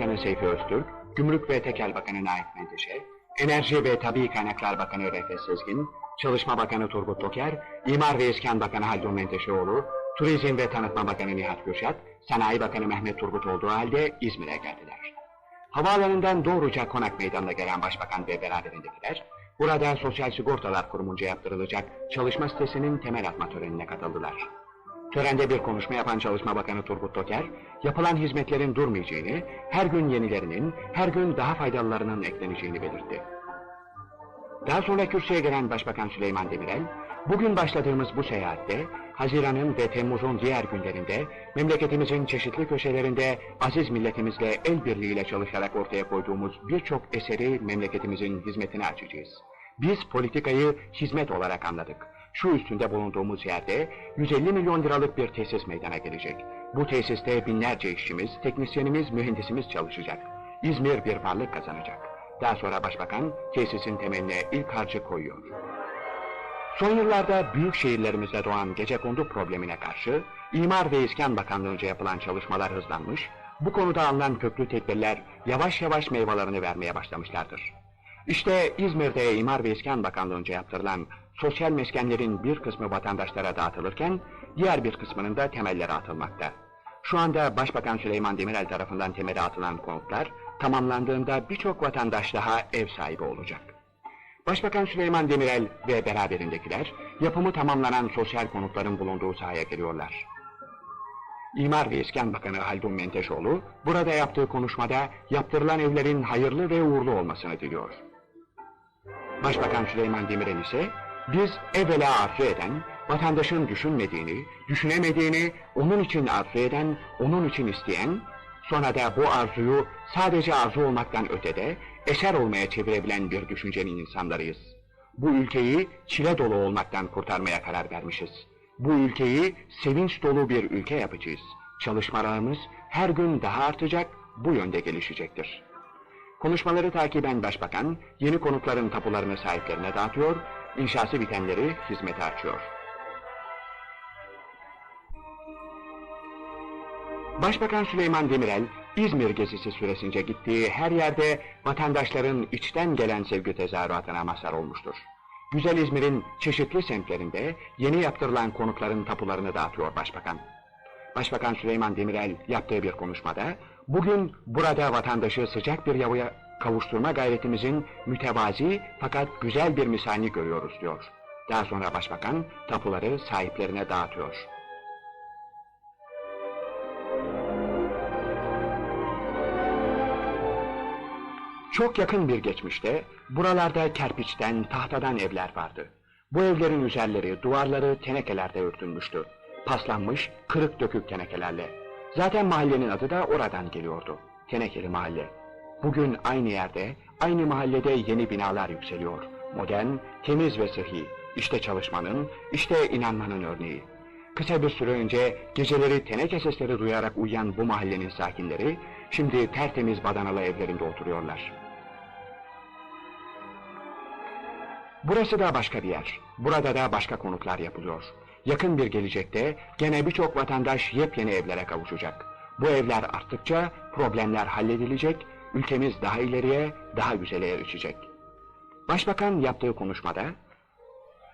Bakanı Seyfi Öztürk, Gümrük ve Tekel Bakanı Naip Menteşe, Enerji ve Tabii Kaynaklar Bakanı Refet Sezgin, Çalışma Bakanı Turgut Toker, İmar ve İskan Bakanı Haldun Menteşeoğlu, Turizm ve Tanıtma Bakanı Nihat Kürşat, Sanayi Bakanı Mehmet Turgut olduğu halde İzmir'e geldiler. Havaalanından doğruca konak meydanına gelen başbakan ve beraberindekiler, burada Sosyal Sigortalar Kurumunca yaptırılacak çalışma sitesinin temel atma törenine katıldılar. Törende bir konuşma yapan Çalışma Bakanı Turgut Toker, yapılan hizmetlerin durmayacağını, her gün yenilerinin, her gün daha faydalılarının ekleneceğini belirtti. Daha sonra kürsüye gelen Başbakan Süleyman Demirel, bugün başladığımız bu seyahatte, Haziran'ın ve Temmuz'un diğer günlerinde, memleketimizin çeşitli köşelerinde aziz milletimizle el birliğiyle çalışarak ortaya koyduğumuz birçok eseri memleketimizin hizmetine açacağız. Biz politikayı hizmet olarak anladık. Şu üstünde bulunduğumuz yerde 150 milyon liralık bir tesis meydana gelecek. Bu tesiste binlerce işçimiz, teknisyenimiz, mühendisimiz çalışacak. İzmir bir varlık kazanacak. Daha sonra başbakan tesisin temeline ilk harcı koyuyor. Son yıllarda büyük şehirlerimizde doğan gecekondu problemine karşı İmar ve İskan Bakanlığı'nca yapılan çalışmalar hızlanmış, bu konuda alınan köklü tedbirler yavaş yavaş meyvelerini vermeye başlamışlardır. İşte İzmir'de İmar ve İskan Bakanlığı'nca yaptırılan sosyal meskenlerin bir kısmı vatandaşlara dağıtılırken diğer bir kısmının da temelleri atılmakta. Şu anda Başbakan Süleyman Demirel tarafından temeli atılan konutlar tamamlandığında birçok vatandaş daha ev sahibi olacak. Başbakan Süleyman Demirel ve beraberindekiler yapımı tamamlanan sosyal konutların bulunduğu sahaya geliyorlar. İmar ve İskan Bakanı Haldun Menteşoğlu burada yaptığı konuşmada yaptırılan evlerin hayırlı ve uğurlu olmasını diliyor. Başbakan Süleyman Demirel ise biz evvela arzu eden, vatandaşın düşünmediğini, düşünemediğini onun için arzu eden, onun için isteyen, sonra da bu arzuyu sadece arzu olmaktan ötede eser olmaya çevirebilen bir düşüncenin insanlarıyız. Bu ülkeyi çile dolu olmaktan kurtarmaya karar vermişiz. Bu ülkeyi sevinç dolu bir ülke yapacağız. Çalışmalarımız her gün daha artacak, bu yönde gelişecektir. Konuşmaları takiben başbakan, yeni konutların tapularını sahiplerine dağıtıyor, inşası bitenleri hizmete açıyor. Başbakan Süleyman Demirel, İzmir gezisi süresince gittiği her yerde vatandaşların içten gelen sevgi tezahüratına mazhar olmuştur. Güzel İzmir'in çeşitli semtlerinde yeni yaptırılan konutların tapularını dağıtıyor başbakan. Başbakan Süleyman Demirel yaptığı bir konuşmada, bugün burada vatandaşı sıcak bir yavuya kavuşturma gayretimizin mütevazi fakat güzel bir misalini görüyoruz diyor. Daha sonra başbakan tapuları sahiplerine dağıtıyor. Çok yakın bir geçmişte buralarda kerpiçten, tahtadan evler vardı. Bu evlerin üzerleri, duvarları tenekelerde örtülmüştü. Paslanmış, kırık dökük tenekelerle. Zaten mahallenin adı da oradan geliyordu. Tenekeli mahalle. Bugün aynı yerde, aynı mahallede yeni binalar yükseliyor. Modern, temiz ve sıhhi. İşte çalışmanın, işte inanmanın örneği. Kısa bir süre önce geceleri teneke sesleri duyarak uyuyan bu mahallenin sakinleri, şimdi tertemiz badanalı evlerinde oturuyorlar. Burası da başka bir yer. Burada da başka konutlar yapılıyor. Yakın bir gelecekte gene birçok vatandaş yepyeni evlere kavuşacak. Bu evler arttıkça problemler halledilecek, ülkemiz daha ileriye, daha güzele erişecek. Başbakan yaptığı konuşmada,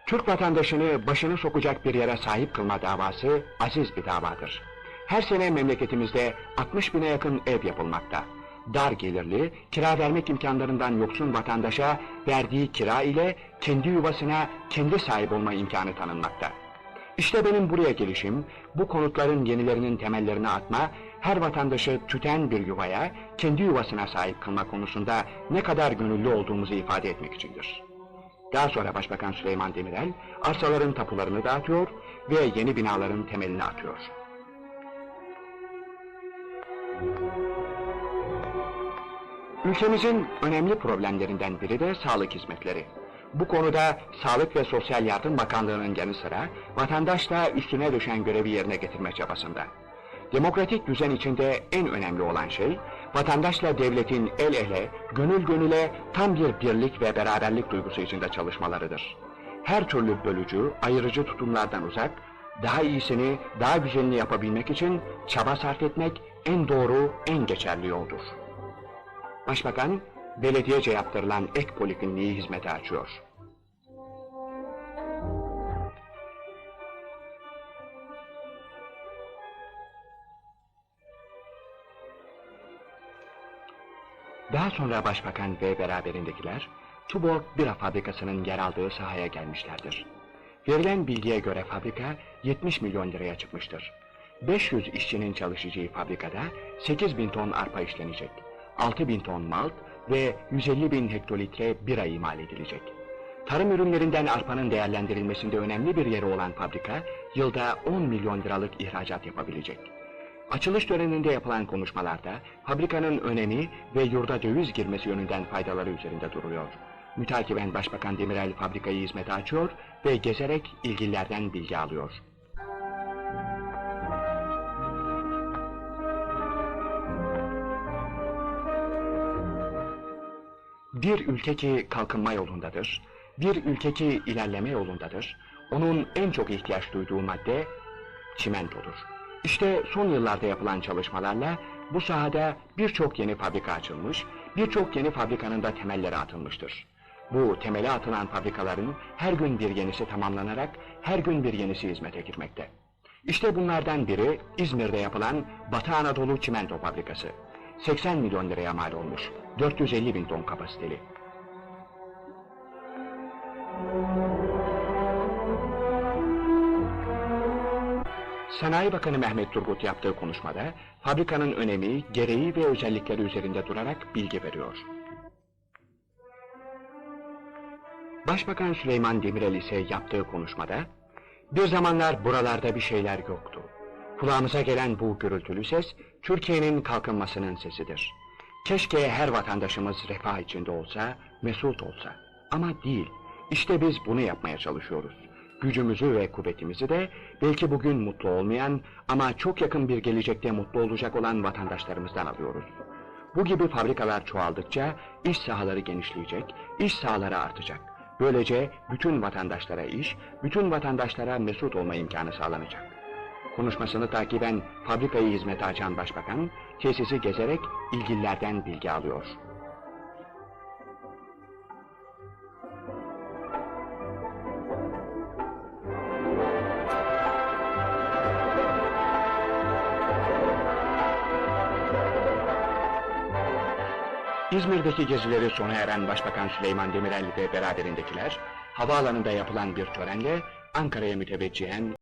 Türk vatandaşını başını sokacak bir yere sahip kılma davası aziz bir davadır. Her sene memleketimizde 60 bine yakın ev yapılmakta. Dar gelirli, kira vermek imkanlarından yoksun vatandaşa verdiği kira ile kendi yuvasına kendi sahip olma imkanı tanınmakta. İşte benim buraya gelişim, bu konutların yenilerinin temellerini atma, her vatandaşı tüten bir yuvaya, kendi yuvasına sahip kılma konusunda ne kadar gönüllü olduğumuzu ifade etmek içindir. Daha sonra Başbakan Süleyman Demirel, arsaların tapularını dağıtıyor ve yeni binaların temelini atıyor. Ülkemizin önemli problemlerinden biri de sağlık hizmetleri. Bu konuda Sağlık ve Sosyal Yardım Bakanlığı'nın yanı sıra vatandaş da üstüne düşen görevi yerine getirme çabasında. Demokratik düzen içinde en önemli olan şey, vatandaşla devletin el ele, gönül gönüle tam bir birlik ve beraberlik duygusu içinde çalışmalarıdır. Her türlü bölücü, ayırıcı tutumlardan uzak, daha iyisini, daha güzelini yapabilmek için çaba sarf etmek en doğru, en geçerli yoldur. Başbakan, belediyece yaptırılan ek polikliniği hizmete açıyor. Daha sonra başbakan ve beraberindekiler, Tuborg Bira Fabrikası'nın yer aldığı sahaya gelmişlerdir. Verilen bilgiye göre fabrika 70 milyon liraya çıkmıştır. 500 işçinin çalışacağı fabrikada 8 bin ton arpa işlenecek, 6 bin ton malt ve 150 bin hektolitre bira imal edilecek. Tarım ürünlerinden arpanın değerlendirilmesinde önemli bir yeri olan fabrika, yılda 10 milyon liralık ihracat yapabilecek. Açılış töreninde yapılan konuşmalarda fabrikanın önemi ve yurda döviz girmesi yönünden faydaları üzerinde duruluyor. Mütakiben Başbakan Demirel fabrikayı hizmete açıyor ve gezerek ilgililerden bilgi alıyor. Bir ülke ki kalkınma yolundadır, bir ülke ki ilerleme yolundadır, onun en çok ihtiyaç duyduğu madde çimentodur. İşte son yıllarda yapılan çalışmalarla bu sahada birçok yeni fabrika açılmış, birçok yeni fabrikanın da temelleri atılmıştır. Bu temeli atılan fabrikaların her gün bir yenisi tamamlanarak her gün bir yenisi hizmete girmekte. İşte bunlardan biri İzmir'de yapılan Batı Anadolu Çimento Fabrikası. 80 milyon liraya mal olmuş, 450 bin ton kapasiteli. Sanayi Bakanı Mehmet Turgut yaptığı konuşmada fabrikanın önemi, gereği ve özellikleri üzerinde durarak bilgi veriyor. Başbakan Süleyman Demirel ise yaptığı konuşmada bir zamanlar buralarda bir şeyler yoktu. Kulağımıza gelen bu gürültülü ses Türkiye'nin kalkınmasının sesidir. Keşke her vatandaşımız refah içinde olsa, mesut olsa. Ama değil. İşte biz bunu yapmaya çalışıyoruz. Gücümüzü ve kuvvetimizi de belki bugün mutlu olmayan ama çok yakın bir gelecekte mutlu olacak olan vatandaşlarımızdan alıyoruz. Bu gibi fabrikalar çoğaldıkça iş sahaları genişleyecek, iş sahaları artacak. Böylece bütün vatandaşlara iş, bütün vatandaşlara mesut olma imkanı sağlanacak. Konuşmasını takiben fabrikayı hizmete açan başbakan, tesisi gezerek ilgililerden bilgi alıyor. İzmir'deki gezileri sona eren Başbakan Süleyman Demirel ve beraberindekiler, havaalanında yapılan bir törenle Ankara'ya müteveccihen